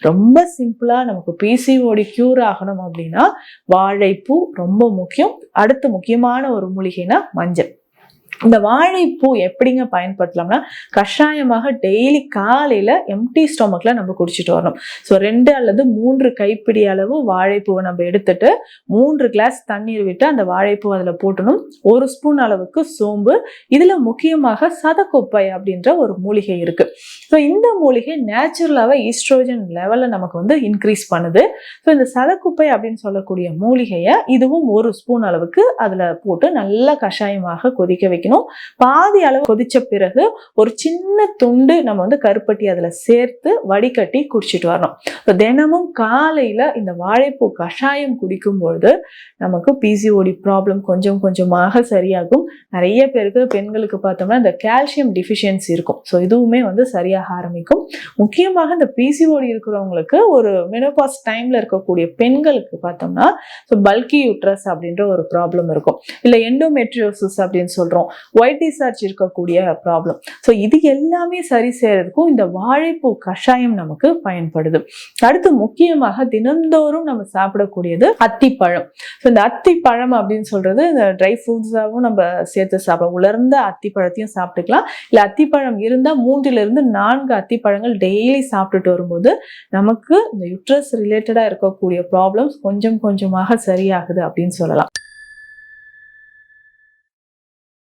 ரொம்ப சிம்பிளாக நமக்கு பிசிஓடி க்யூர் ஆகணும் அப்படின்னா வாழைப்பூ ரொம்ப முக்கியம். அடுத்து முக்கியமான ஒரு மூலிகைனா மஞ்சள். இந்த வாழைப்பூ எப்படிங்க பயன்படுத்தலாம்னா கஷாயமாக டெய்லி காலையில் எம்டி ஸ்டொமக்கில் நம்ம குடிச்சிட்டு வரணும். ஸோ ரெண்டு அல்லது மூன்று கைப்பிடி அளவு வாழைப்பூவை நம்ம எடுத்துட்டு மூன்று கிளாஸ் தண்ணீர் விட்டு அந்த வாழைப்பூ அதில் போட்டணும். ஒரு ஸ்பூன் அளவுக்கு சோம்பு இதில் முக்கியமாக சதக்கொப்பை அப்படின்ற ஒரு மூலிகை இருக்குது ஸோ இந்த மூலிகை நேச்சுரலாகவே ஈஸ்ட்ரோஜன் லெவலில் நமக்கு வந்து இன்க்ரீஸ் பண்ணுது. ஸோ இந்த சதக்குப்பை அப்படின்னு சொல்லக்கூடிய மூலிகையை இதுவும் ஒரு ஸ்பூன் அளவுக்கு அதில் போட்டு நல்லா கஷாயமாக கொதிக்க வைக்கணும். பாதி அளவு கொதிச்ச பிறகு ஒரு சின்ன துண்டு நம்ம வந்து கருப்பட்டி அதில் சேர்த்து வடிகட்டி குடிச்சிட்டு வரணும். இப்போ தினமும் காலையில் இந்த வாழைப்பூ கஷாயம் குடிக்கும் பொழுது நமக்கு பிசிஓடி ப்ராப்ளம் கொஞ்சம் கொஞ்சமாக சரியாகும். நிறைய பேருக்கு பெண்களுக்கு பார்த்தோம்னா இந்த கால்சியம் டிஃபிஷியன்சி இருக்கும். ஸோ இதுவுமே வந்து சரியாக ஆரம்பிக்கும். முக்கியமாக இந்த பிசிஓடி இருக்கிறவங்களுக்கு ஒரு மெனோபாஸ் டைம்ல இருக்கக்கூடிய பெண்களுக்கு பார்த்தோம்னா ஸோ பல்கி யூட்ரஸ் அப்படின்ற ஒரு ப்ராப்ளம் இருக்கும். இல்லை எண்டோமெட்ரியோசிஸ் அப்படின்னு சொல்றோம். ஒயிட் டிசார்ஜ் இருக்கக்கூடிய ப்ராப்ளம் ஸோ இது எல்லாமே சரி செய்யறதுக்கும் இந்த வாழைப்பூ கஷாயம் நமக்கு பயன்படுது. அடுத்து முக்கியமாக தினந்தோறும் நம்ம சாப்பிடக்கூடியது அத்திப்பழம். ஸோ இந்த அத்திப்பழம் அப்படின்னு சொல்றது இந்த ட்ரை ஃப்ரூட்ஸாகவும் நம்ம சேர்த்து சாப்பிடலாம். உலர்ந்த அத்திப்பழத்தையும் சாப்பிட்டுக்கலாம். இல்லை அத்திப்பழம் இருந்தால் மூன்றிலிருந்து நான்கு அத்திப்பழங்கள் டெய்லி சாப்பிட்டுட்டு வரும்போது நமக்கு இந்த யுட்ரஸ் ரிலேட்டடாக இருக்கக்கூடிய ப்ராப்ளம்ஸ் கொஞ்சம் கொஞ்சமாக சரியாகுது அப்படின்னு சொல்லலாம்.